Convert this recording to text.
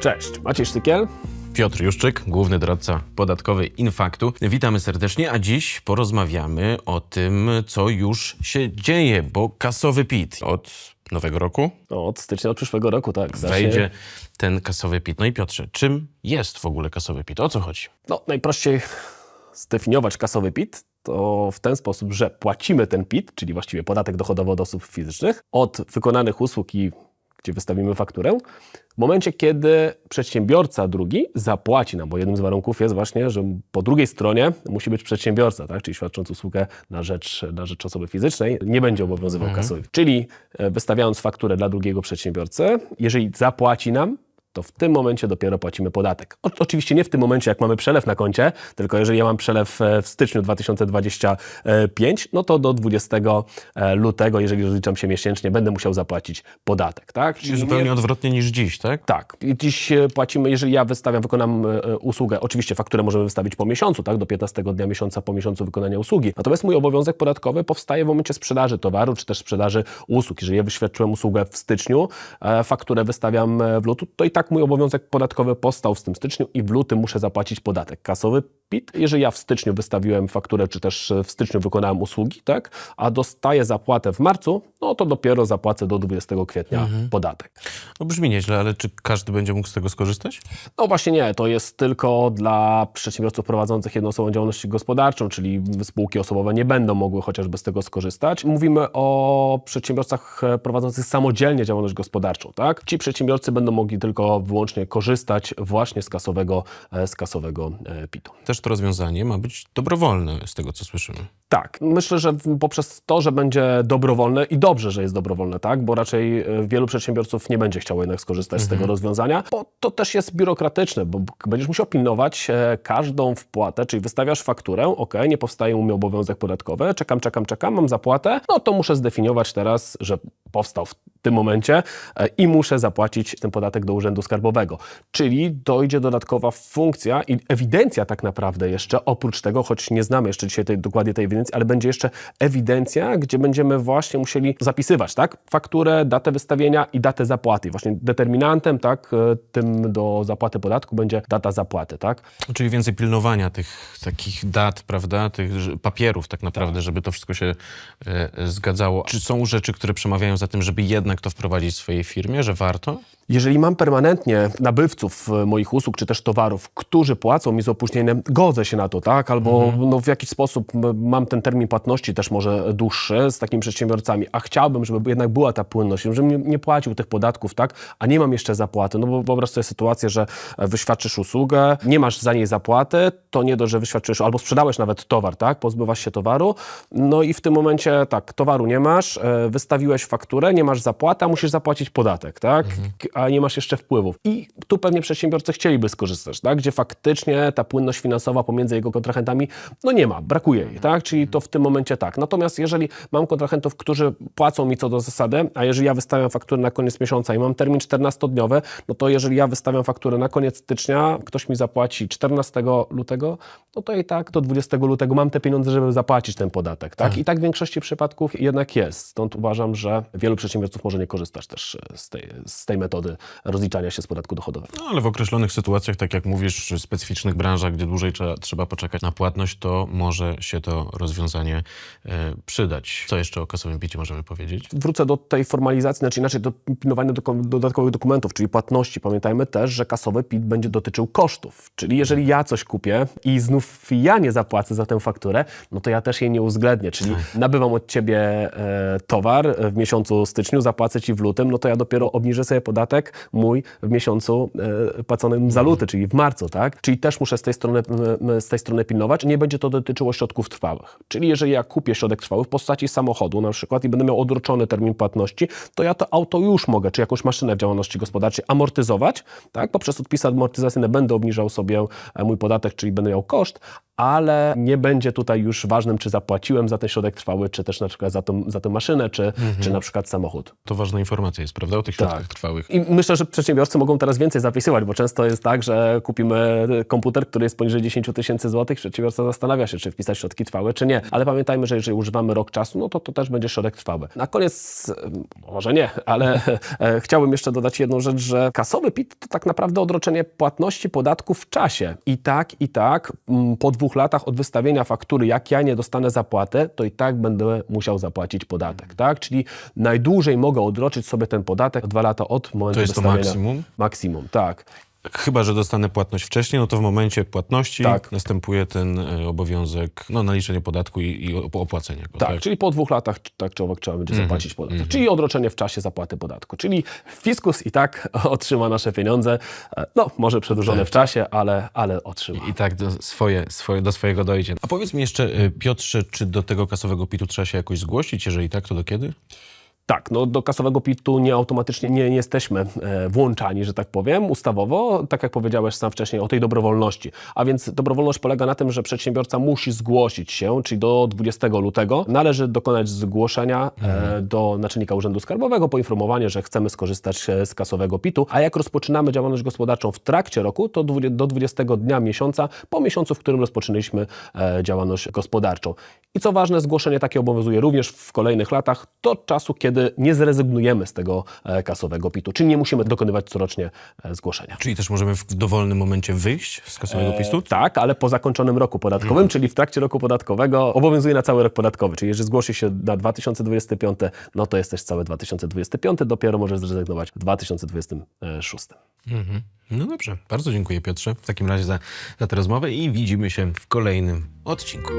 Cześć, Maciej Sztykiel. Piotr Juszczyk, główny doradca podatkowy Infaktu. Witamy serdecznie, a dziś porozmawiamy o tym, co już się dzieje, bo kasowy PIT od nowego roku No, od stycznia od przyszłego roku, tak. wejdzie ten kasowy PIT. No i Piotrze, czym jest w ogóle kasowy PIT? O co chodzi? No, najprościej zdefiniować kasowy PIT to w ten sposób, że płacimy ten PIT, czyli właściwie podatek dochodowy od osób fizycznych, od wykonanych usług i gdzie wystawimy fakturę, w momencie, kiedy przedsiębiorca drugi zapłaci nam, bo jednym z warunków jest właśnie, że po drugiej stronie musi być przedsiębiorca, tak? czyli świadcząc usługę na rzecz, na rzecz osoby fizycznej, nie będzie obowiązywał kasowy. Czyli e, wystawiając fakturę dla drugiego przedsiębiorcy, jeżeli zapłaci nam, to w tym momencie dopiero płacimy podatek. O, oczywiście nie w tym momencie, jak mamy przelew na koncie, tylko jeżeli ja mam przelew e, w styczniu 2025, no to do 20 e, lutego, jeżeli rozliczam się miesięcznie, będę musiał zapłacić podatek. Tak? Czyli zupełnie odwrotnie niż dziś, tak? Tak. I dziś e, płacimy, jeżeli ja wystawiam, wykonam usługę, oczywiście fakturę możemy wystawić po miesiącu, tak, do 15 dnia miesiąca po miesiącu wykonania usługi. Natomiast mój obowiązek podatkowy powstaje w momencie sprzedaży towaru, czy też sprzedaży usług. Jeżeli ja wyświadczyłem usługę w styczniu, fakturę wystawiam w lutym, to i tak mój obowiązek podatkowy powstał w tym styczniu i w lutym muszę zapłacić podatek kasowy PIT. Jeżeli ja w styczniu wystawiłem fakturę, czy też e, w styczniu wykonałem usługi, tak, a dostaję zapłatę w marcu, no to dopiero zapłacę do 20 kwietnia podatek. No brzmi nieźle, ale czy każdy będzie mógł z tego skorzystać? No właśnie nie, to jest tylko dla przedsiębiorców prowadzących jednoosobową działalność gospodarczą, czyli spółki osobowe nie będą mogły chociażby z tego skorzystać. Mówimy o przedsiębiorcach e, prowadzących samodzielnie działalność gospodarczą, tak? Ci przedsiębiorcy będą mogli tylko wyłącznie korzystać właśnie z kasowego, e, z kasowego PIT-u. Też to rozwiązanie ma być dobrowolne, z tego co słyszymy. Tak, myślę, że poprzez to, że będzie dobrowolne i dobrze, że jest dobrowolne, tak, bo raczej e, wielu przedsiębiorców nie będzie chciało jednak skorzystać z tego rozwiązania, bo to też jest biurokratyczne, bo będziesz musiał pilnować e, każdą wpłatę, czyli wystawiasz fakturę, ok, nie powstaje u mnie obowiązek podatkowy, czekam, czekam, czekam, mam zapłatę, no to muszę zdefiniować teraz, że powstał w tym momencie e, i muszę zapłacić ten podatek do Urzędu Skarbowego. Czyli dojdzie dodatkowa funkcja i ewidencja tak naprawdę jeszcze, oprócz tego, choć nie znamy jeszcze dzisiaj tej, dokładnie tej ewidencji, ale będzie jeszcze ewidencja, gdzie będziemy właśnie musieli zapisywać, tak? Fakturę, datę wystawienia i datę zapłaty. Właśnie determinantem, tak, e, tym do zapłaty podatku będzie data zapłaty, tak? Czyli więcej pilnowania tych takich dat, prawda, tych papierów tak naprawdę, żeby to wszystko się e, zgadzało. Czy są rzeczy, które przemawiają za tym, żeby jednak to wprowadzić w swojej firmie, że warto? Jeżeli mam permanentnie nabywców e, moich usług czy też towarów, którzy płacą mi z opóźnieniem, godzę się na to, tak? Albo no, w jakiś sposób mam ten termin płatności też może dłuższy z takimi przedsiębiorcami, a chciałbym, żeby jednak była ta płynność, żebym nie, płacił tych podatków, tak? A nie mam jeszcze zapłaty. No bo wyobraź sobie sytuację, że e, wyświadczysz usługę, nie masz za niej zapłaty, to nie dość, że wyświadczysz, albo sprzedałeś nawet towar, tak? Pozbywasz się towaru, no i w tym momencie tak, towaru nie masz, e, wystawiłeś fakturę, nie masz zapłaty, a musisz zapłacić podatek, tak? A nie masz jeszcze wpływów. I tu pewnie przedsiębiorcy chcieliby skorzystać, tak? Gdzie faktycznie ta płynność finansowa pomiędzy jego kontrahentami, no nie ma, brakuje jej, tak? Czyli to w tym momencie tak. Natomiast jeżeli mam kontrahentów, którzy płacą mi co do zasady, a jeżeli ja wystawiam fakturę na koniec miesiąca i mam termin 14-dniowy, no to jeżeli ja wystawiam fakturę na koniec stycznia, ktoś mi zapłaci 14 lutego, no to i tak do 20 lutego mam te pieniądze, żeby zapłacić ten podatek, tak? I tak w większości przypadków jednak jest. Stąd uważam, że wielu przedsiębiorców może nie korzystać też z tej, z tej metody rozliczania się z podatku dochodowego. No, ale w określonych sytuacjach, tak jak mówisz, w specyficznych branżach, gdzie dłużej trzeba, trzeba poczekać na płatność, to może się to rozwiązanie e, przydać. Co jeszcze o kasowym picie możemy powiedzieć? Wrócę do tej formalizacji, znaczy inaczej do pilnowania doku- dodatkowych dokumentów, czyli płatności. Pamiętajmy też, że kasowy PIT będzie dotyczył kosztów. Czyli jeżeli ja coś kupię i znów ja nie zapłacę za tę fakturę, no to ja też jej nie uwzględnię. Czyli nabywam od ciebie e, towar w miesiącu styczniu, zapłacę ci w lutym, no to ja dopiero obniżę sobie podatek mój w miesiącu e, płaconym za luty, czyli w marcu, tak? Czyli też muszę z tej strony, m, z tej strony pilnować. Nie będzie to dotyczyło środków trwałych. Czyli jeżeli ja kupię środek trwały w postaci samochodu na przykład i będę miał odroczony termin płatności, to ja to auto już mogę, czy jakąś maszynę w działalności gospodarczej amortyzować, tak? Poprzez odpisy amortyzacyjne będę obniżał sobie e, mój podatek, czyli będę miał koszt, ale nie będzie tutaj już ważnym, czy zapłaciłem za ten środek trwały, czy też na przykład za tą, za tę maszynę, czy, czy na przykład samochód. To ważna informacja jest, prawda, o tych środkach Tak. trwałych. I Myślę, że przedsiębiorcy mogą teraz więcej zapisywać, bo często jest tak, że kupimy komputer, który jest poniżej 10 tysięcy złotych, przedsiębiorca zastanawia się, czy wpisać środki trwałe, czy nie. Ale pamiętajmy, że jeżeli używamy rok czasu, no to to też będzie środek trwały. Na koniec, em, może nie, ale e, chciałbym jeszcze dodać jedną rzecz, że kasowy PIT to tak naprawdę odroczenie płatności podatku w czasie. I tak, i tak mm, po dwóch latach od wystawienia faktury, jak ja nie dostanę zapłatę, to i tak będę musiał zapłacić podatek, tak? Czyli najdłużej mogę odroczyć sobie ten podatek dwa lata od momentu To jest to maksimum? Maksimum, tak. Chyba, że dostanę płatność wcześniej, no to w momencie płatności Tak. następuje ten e, obowiązek no, naliczenia podatku i, i op- opłacenia go. Tak, czyli po dwóch latach tak czy owak trzeba będzie Mhm, zapłacić podatek. Czyli odroczenie w czasie zapłaty podatku. Czyli fiskus i tak otrzyma nasze pieniądze. E, No, może przedłużone w czasie, ale, ale otrzyma. I tak do, swoje, swoje, do swojego dojdzie. A powiedz mi jeszcze, e, Piotrze, czy do tego kasowego PIT-u trzeba się jakoś zgłosić? Jeżeli tak, to do kiedy? Tak, no do kasowego PIT-u nie automatycznie nie, jesteśmy e, włączani, że tak powiem, ustawowo, tak jak powiedziałeś sam wcześniej o tej dobrowolności. A więc dobrowolność polega na tym, że przedsiębiorca musi zgłosić się, czyli do 20 lutego należy dokonać zgłoszenia e, do naczelnika Urzędu Skarbowego, poinformowanie, że chcemy skorzystać e, z kasowego PIT-u, a jak rozpoczynamy działalność gospodarczą w trakcie roku, to do 20 dnia miesiąca, po miesiącu, w którym rozpoczęliśmy działalność gospodarczą. I co ważne, zgłoszenie takie obowiązuje również w kolejnych latach do czasu, kiedy nie zrezygnujemy z tego e, kasowego PIT-u, czyli nie musimy dokonywać corocznie e, zgłoszenia. Czyli też możemy w dowolnym momencie wyjść z kasowego PIT-u? Tak, ale po zakończonym roku podatkowym, czyli w trakcie roku podatkowego obowiązuje na cały rok podatkowy. Czyli jeżeli zgłosi się na 2025, no to jest też całe 2025, dopiero może zrezygnować w 2026. Mhm. No dobrze, bardzo dziękuję Piotrze w takim razie za, za tę rozmowę i widzimy się w kolejnym odcinku.